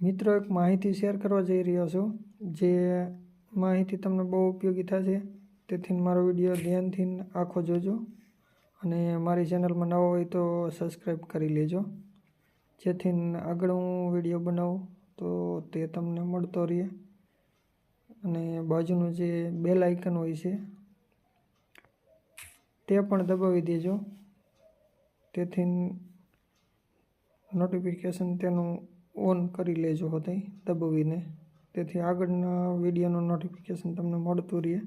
મિત્રો, એક માહિતી શેર કરવા જઈ રહ્યો છું, જે માહિતી તમને બહુ ઉપયોગી થશે. તેથી મારો વીડિયો ધ્યાનથી આખો જોજો અને મારી ચેનલમાં નવો હોય તો સબસ્ક્રાઈબ કરી લેજો. જેથી આગળ હું વીડિયો બનાવું તો તે તમને મળતો રહે. અને બાજુનું જે બેલ આઇકન હોય છે, તે પણ દબાવી દેજો. તેથી નોટિફિકેશન તેનું ઓન કરી લેજો હોતે દબાવીને. તેથી આગળના વિડીયોનું નોટિફિકેશન તમને મળતું રહે.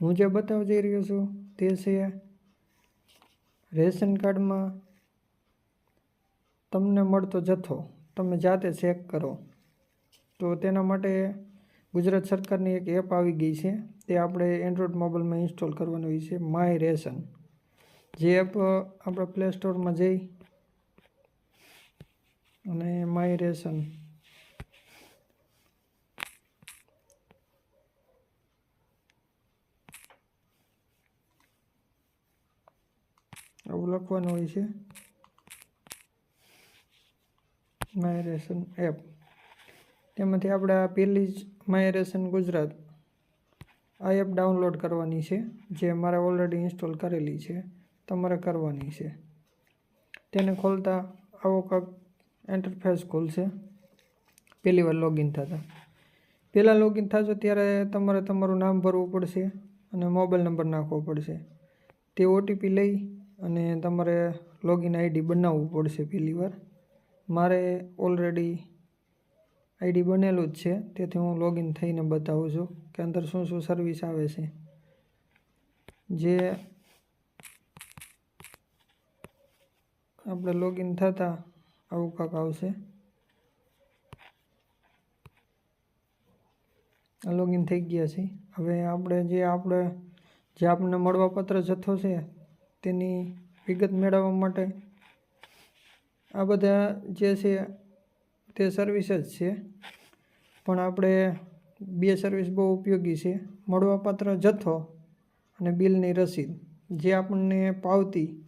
હું જે બતાવવા જઈ રહ્યો છું તે છે રેશન કાર્ડમાં તમને મળતો જથ્થો તમે જાતે ચેક કરો. તો તેના માટે ગુજરાત સરકારની એક એપ આવી ગઈ છે. તે આપણે એન્ડ્રોઈડ મોબાઈલમાં ઇન્સ્ટોલ કરવાની હોય છે માય રેશન જે એપ આપણે પ્લે સ્ટોરમાં જઈ અને માઇરેશન આવું લખવાનું હોય છે. My ration app. તેમાંથી આપણે આ પહેલી જ માયરેશન ગુજરાત. આ એપ ડાઉનલોડ કરવાની છે, જે મારે ઓલરેડી ઇન્સ્ટોલ કરેલી છે. તમારે કરવાની છે. તેને ખોલતા આવો કાંક એન્ટરફેસ ખુલશે પહેલી વાર લોગિન થતાં. પહેલાં લોગિન થશો ત્યારે તમારે તમારું નામ ભરવું પડશે અને મોબાઈલ નંબર નાખવો પડશે. તે ઓટીપી લઈ અને તમારે લોગિન આઈડી બનાવવું પડશે પહેલી વાર. મારે ઓલરેડી આઈડી બનેલું જ છે, તેથી હું લોગિન થઈને બતાવું છું કે અંદર શું શું સર્વિસ આવે છે. જે આપણે લોગિન થતાં આવું કાંક આવશે. લોગિન થઈ ગયા છે. હવે આપણે જે આપણે, જે આપણને મળવાપત્ર જથ્થો છે, તેની વિગત મેળવવા માટે આ બધા જે છે તે સર્વિસ જ છે. પણ આપણે બે સર્વિસ બહુ ઉપયોગી છે. મળવાપાત્ર જથ્થો અને બિલની રસીદ. જે આપણને પાવતી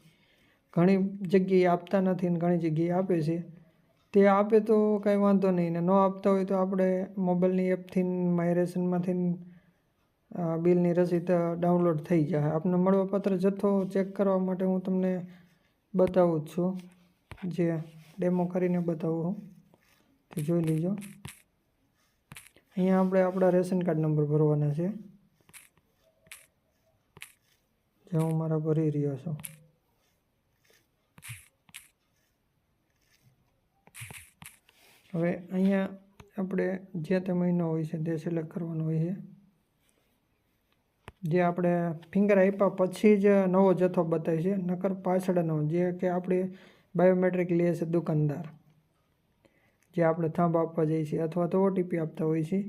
ઘણી જગ્યાએ આપતા નથી અને ઘણી જગ્યાએ આપે છે. તે આપે તો કાંઈ વાંધો નહીં ને ન આપતા હોય તો આપણે મોબાઈલની એપથી માયરેશનમાંથી બિલની રસીદ ડાઉનલોડ થઈ જાય. આપને મળવાપાત્ર જથ્થો ચેક કરવા માટે હું તમને બતાવું જ છું. જે ડેમો કરીને બતાવું તે જોઈ લીજો. અહીંયા આપણે આપણા રેશન કાર્ડ નંબર ભરવાના છે. જે હું મારા ભરી રહ્યો છું. હવે અહીંયા આપણે જે તે મહિનો હોય છે તે સિલેક્ટ કરવાનો હોય છે. જે આપણે ફિંગર આપ્યા પછી જ નવો જથ્થો બતાવે છે, નકર પાછળનો, જે કે આપણે બાયોમેટ્રિક લે છે દુકાનદાર. જે આપણે થાંભ આપવા જઈએ છીએ અથવા તો ઓટીપી આપતા હોય છે,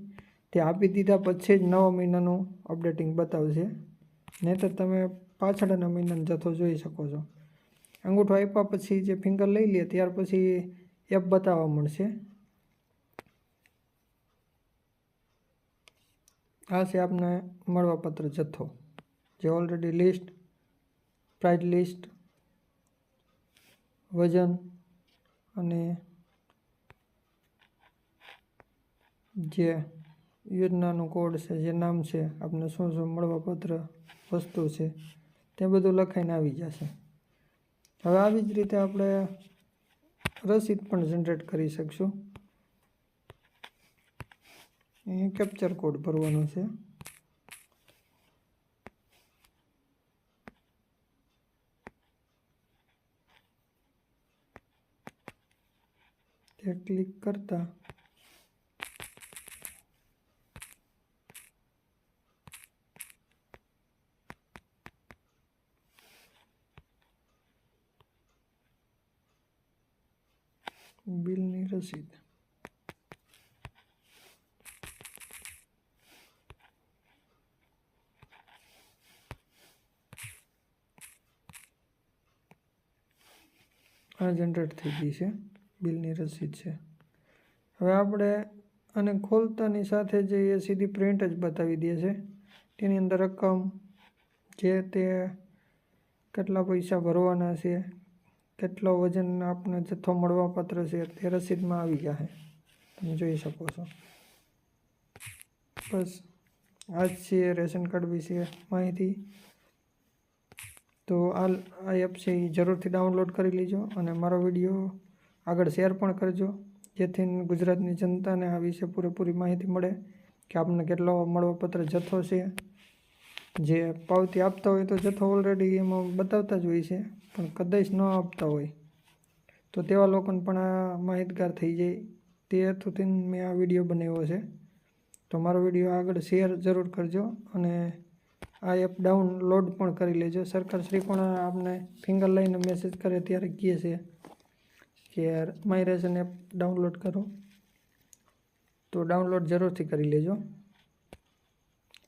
તે આપી દીધા પછી જ નવા મહિનાનું અપડેટિંગ બતાવશે. નહીંતર તમે પાછળના મહિનાનો જથ્થો જોઈ શકો છો. અંગૂઠો આપ્યા પછી જે ફિંગર લઈ લે, ત્યાર પછી એપ બતાવવા મળશે. આ છે આપને મળવાપત્ર જથ્થો. જે ઓલરેડી લિસ્ટ પ્રાઇઝ લિસ્ટ વજન અને જે યોજનાનો કોડ છે, જે નામ છે, આપને શું શું મળવાપત્ર વસ્તુ છે, તે બધું લખાઈને આવી જશે. હવે આવી જ રીતે આપણે રસીદ પણ જનરેટ કરી શકશું. કેપ્ચર કોડ ભરવાનો છે તે ક્લિક કરતા બિલની રસીદ આ જનરેટ થઈ ગઈ છે. બિલની રસીદ છે. હવે આપણે અને ખોલતાની સાથે જે એ સીધી પ્રિન્ટ જ બતાવી દે છે. તેની અંદર રકમ, જે તે કેટલા પૈસા ભરવાના છે, કેટલો વજન આપને જથ્થો મળવાપાત્ર છે તે રસીદમાં આવી ગયા છે. તમે જોઈ શકો છો. બસ, આ જ છે રેશન કાર્ડ વિશે માહિતી. તો આ આ એપ છે એ જરૂરથી ડાઉનલોડ કરી લેજો અને મારો વીડિયો આગળ શેર પણ કરજો, જેથી ગુજરાતની જનતાને આ વિશે પૂરેપૂરી માહિતી મળે કે આપણને કેટલો મળવાપત્ર જથ્થો છે. જે પાવતી આપતા હોય તો જથ્થો ઓલરેડી એમાં બતાવતા જ હોય છે, પણ કદાચ ન આપતા હોય. તો તેવા લોકોને પણ આ માહિતગાર થઈ જાય. તે હેતુથી મેં આ વીડિયો બનાવ્યો છે. તો મારો વીડિયો આગળ શેર જરૂર કરજો અને આ એપ ડાઉનલોડ પણ કરી લેજો. સરકાર શ્રી પણ આપને ફિંગર લઈને મેસેજ કરે ત્યારે કહે છે કે માય રેશન એપ ડાઉનલોડ કરો. તો ડાઉનલોડ જરૂરથી કરી લેજો.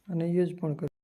અને યુઝ પણ કરો.